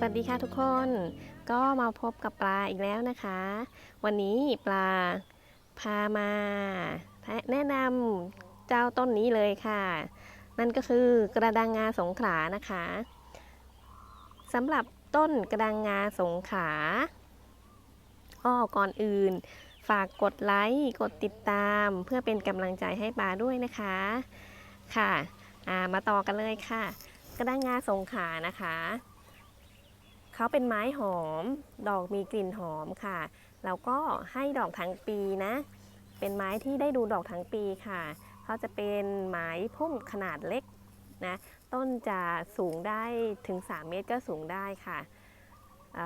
สวัสดีค่ะทุกคนก็มาพบกับปลาอีกแล้วนะคะ วันนี้ปลาพามา แนะนำเจ้าต้นนี้เลยค่ะ นั่นก็คือกระดังงาสงขานะคะสำหรับต้นกระดังงาสงขาอ้อก่อนอื่น ฝากกดไลค์กดติดตาม เพื่อเป็นกำลังใจให้ปลาด้วยนะคะค่ะามาต่อกันเลยค่ะ กระดังงาสงขานะคะ เขาเป็นไม้หอม ดอกมีกลิ่นหอมค่ะ แล้วก็ให้ดอกทั้งปีนะ เป็นไม้ที่ได้ดูดอกทั้งปีค่ะ เขาจะเป็นไม้พุ่มขนาดเล็กนะ ต้นจะสูงได้ถึง 3 เมตรก็สูงได้ค่ะเ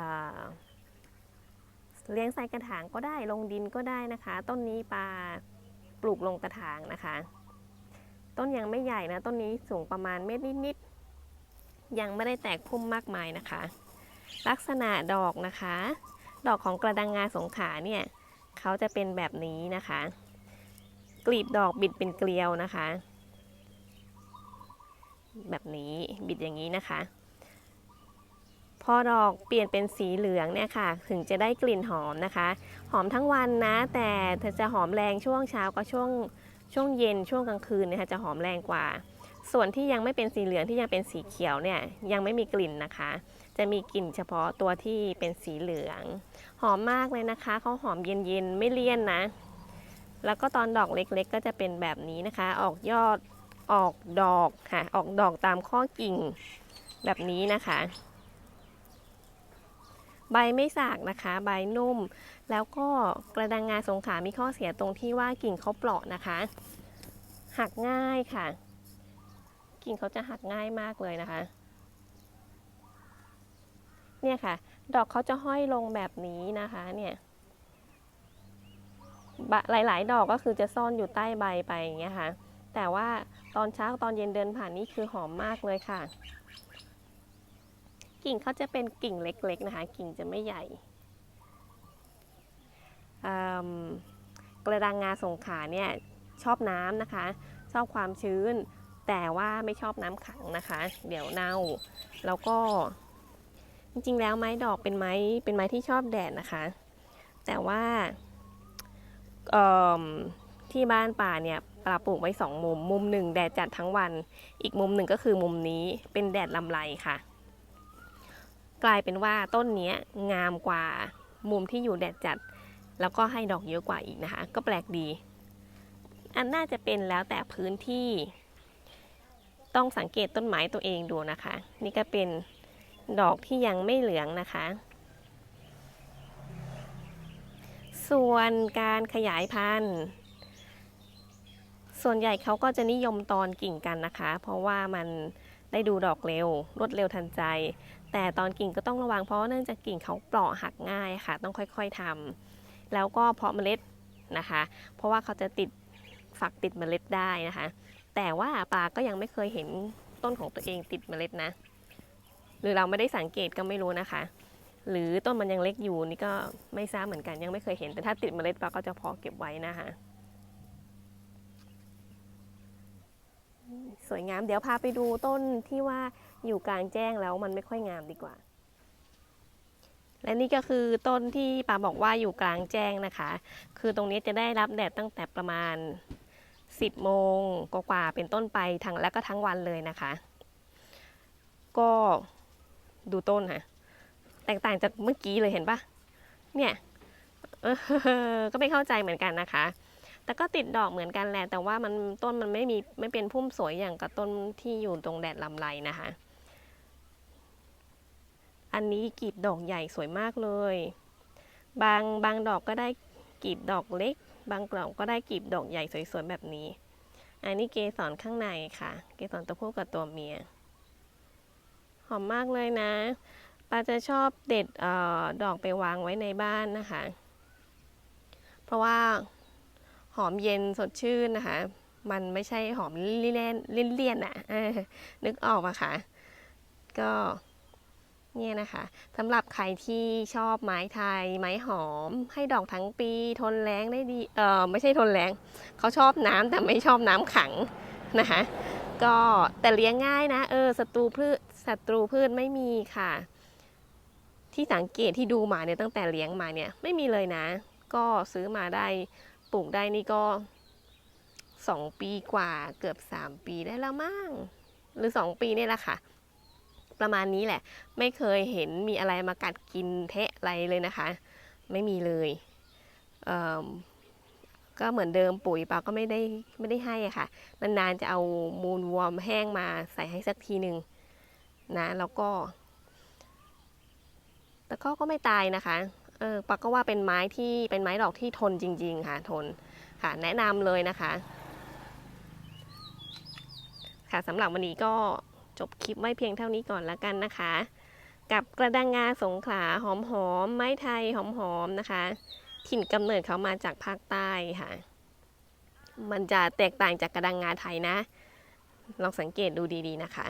เลี้ยงใส่กระถางก็ได้ลงดินก็ได้นะคะ ต้นนี้ปลาปลูกลงกระถางนะคะ ต้นยังไม่ใหญ่นะ ต้นนี้สูงประมาณเมตรนิดๆยังไม่ได้แตกพุ่มมากมายนะคะ ลักษณะดอกนะคะ ดอกของกระดังงาสงขาเนี่ยเขาจะเป็นแบบนี้นะคะ กลีบดอกบิดเป็นเกลียวนะคะ แบบนี้บิดอย่างนี้นะคะ พอดอกเปลี่ยนเป็นสีเหลืองเนี่ยค่ะ ถึงจะได้กลิ่นหอมนะคะ หอมทั้งวันนะ แต่จะหอมแรงช่วงเช้ากับช่วงช่วงเย็นช่วงกลางคืนนี่ยค่ะจะหอมแรงกว่า ส่วนที่ยังไม่เป็นสีเหลืองที่ยังเป็นสีเขียวเนี่ยยังไม่มีกลิ่นนะคะ จะมีกลิ่นเฉพาะตัวที่เป็นสีเหลือง หอมมากเลยนะคะเขาหอมเย็นๆ ไม่เลี่ยนนะ แล้วก็ตอนดอกเล็กๆ ก็จะเป็นแบบนี้นะคะ ออกยอดออกดอกค่ะ ออกดอกตามข้อกิ่งแบบนี้นะคะ ใบไม่สากนะคะ ใบนุ่ม แล้วก็กระดังงาสงขามีข้อเสียตรงที่ว่ากิ่งเขาเปราะนะคะ หักง่ายค่ะ กิ่งเขาจะหักง่ายมากเลยนะคะ เนี่ยค่ะ ดอกเขาจะห้อยลงแบบนี้นะคะเนี่ยหลาย ๆ ดอกก็คือจะซ่อนอยู่ใต้ใบไปอย่างเงี้ยค่ะ แต่ว่าตอนเช้าตอนเย็นเดินผ่านนี่คือหอมมากเลยค่ะ กิ่งเขาจะเป็นกิ่งเล็ก ๆ นะคะ กิ่งจะไม่ใหญ่กระดังงาสงขาเนี่ยชอบน้ำนะคะ ชอบความชื้น แต่ว่าไม่ชอบน้ำขังนะคะ เดี๋ยวเน่า แล้วก็ จริงๆ แล้วไม้ดอกเป็นไม้เป็นไม้ที่ชอบแดดนะคะ แต่ว่าที่บ้านป่าเนี่ยปลาปลูกไว้สองมุม มุมหนึ่งแดดจัดทั้งวัน อีกมุมหนึ่งก็คือมุมนี้เป็นแดดลำไรค่ะ กลายเป็นว่าต้นนี้งามกว่ามุมที่อยู่แดดจัด แล้วก็ให้ดอกเยอะกว่าอีกนะคะ ก็แปลกดี อันน่าจะเป็นแล้วแต่พื้นที่ ต้องสังเกตต้นไม้ตัวเองดูนะคะ นี่ก็เป็น ดอกที่ยังไม่เหลืองนะคะ ส่วนการขยายพันธุ์ ส่วนใหญ่เขาก็จะนิยมตอนกิ่งกันนะคะ เพราะว่ามันได้ดูดอกเร็ว รวดเร็วทันใจ แต่ตอนกิ่งก็ต้องระวังเพราะว่าเนื่องจากกิ่งเขาเปราะหักง่ายค่ะ ต้องค่อยๆทำแล้วก็เพาะเมล็ดนะคะ เพราะว่าเขาจะติดฝักติดเมล็ดได้นะคะ แต่ว่าปลาก็ยังไม่เคยเห็นต้นของตัวเองติดเมล็ดนะ หรือเราไม่ได้สังเกตก็ไม่รู้นะคะ หรือต้นมันยังเล็กอยู่นี่ก็ไม่ทราบเหมือนกันยังไม่เคยเห็น แต่ถ้าติดเมล็ดปลาก็จะพอเก็บไว้นะคะสวยงามเดี๋ยวพาไปดูต้นที่ว่าอยู่กลางแจ้งแล้วมันไม่ค่อยงามดีกว่า และนี่ก็คือต้นที่ปาบอกว่าอยู่กลางแจ้งนะคะ คือตรงนี้จะได้รับแดดตั้งแต่ประมาณ 10โมงกว่าเป็นต้นไปทั้งแล้วก็ทั้งวันเลยนะคะ ก็ ดูต้นค่ะ แตกต่างจากเมื่อกี้เลยเห็นปะเนี่ยก็ไม่เข้าใจเหมือนกันนะคะ แต่ก็ติดดอกเหมือนกันแหละ แต่ว่ามันต้นมันไม่มีไม่เป็นพุ่มสวยอย่างกับต้นที่อยู่ตรงแดดลำไรนะคะ อันนี้กลีบดอกใหญ่สวยมากเลย บางบางดอกก็ได้กลีบดอกเล็ก บางดอกก็ได้กลีบดอกใหญ่สวยๆแบบนี้ อันนี้เกสรข้างในค่ะ เกสรตัวผู้กับตัวเมีย อมมากเลยนะปาจะชอบเด็ดออดอกไปวางไว้ในบ้านนะคะ เพราะว่าหอมเย็นสดชื่นนะคะ มันไม่ใช่หอมเลี่ยนเลี่ยนอะนึกออกอะค่ะ ก็เนี่ยนะคะสำหรับใครที่ชอบไม้ไทย ไม้หอม ให้ดอกทั้งปี ทนแรงได้ดี เออไม่ใช่ทนแรงเขาชอบน้ำแต่ไม่ชอบน้ำขังนะคะ ก็แต่เลี้ยงง่ายนะ เออศัตรูพืชศัตรูพืชไม่มีค่ะ ที่สังเกตที่ดูมาเนี่ยตั้งแต่เลี้ยงมาเนี่ยไม่มีเลยนะ ก็ซื้อมาได้ปลูกได้นี่ก็สองปีกว่าเกือบสามปีได้แล้วมั้งหรือสองปีนี่แหละค่ะ ประมาณนี้แหละ ไม่เคยเห็นมีอะไรมากัดกินเทะอะไรเลยนะคะ ไม่มีเลยเก็เหมือนเดิมปุ๋ยปาก็ไม่ได้ไม่ได้ให้อะค่ะ นานๆจะเอามูลวอร์มแห้งมาใส่ให้สักทีหนึ่งนะแล้วก็แต่ก็ก็ไม่ตายนะคะเออปาก็ว่าเป็นไม้ที่เป็นไม้ดอกที่ทนจริง ๆ ค่ะทนค่ะ แนะนำเลยนะคะ ค่ะสำหรับวันนี้ก็จบคลิปไว้เพียงเท่านี้ก่อนแล้วกันนะคะ กับกระดังงาสงขลาหอมๆไม้ไทยหอมๆนะคะ ถิ่นกำเนิดเขามาจากภาคใต้ค่ะ มันจะแตกต่างจากกระดังงาไทยนะ ลองสังเกตดูดีๆนะคะ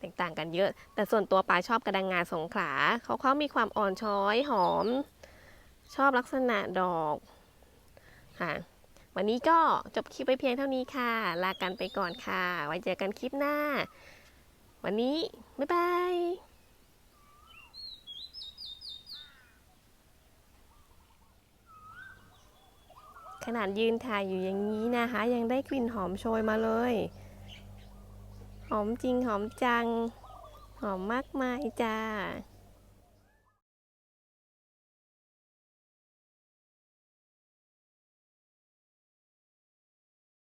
แตกต่างกันเยอะ แต่ส่วนตัวปลาชอบกระดังงาสงขลาเขาเขามีความอ่อนช้อยหอม ชอบลักษณะดอกค่ะวันนี้ก็จบคลิปไปเพียงเท่านี้ค่ะ ลากันไปก่อนค่ะ ไว้เจอกันคลิปหน้า วันนี้ บ๊ายบาย ขนาดยืนถ่ายอยู่อย่างนี้นะคะ ยังได้กลิ่นหอมโชยมาเลย หอมจริงหอมจัง หอมมากมายจ้า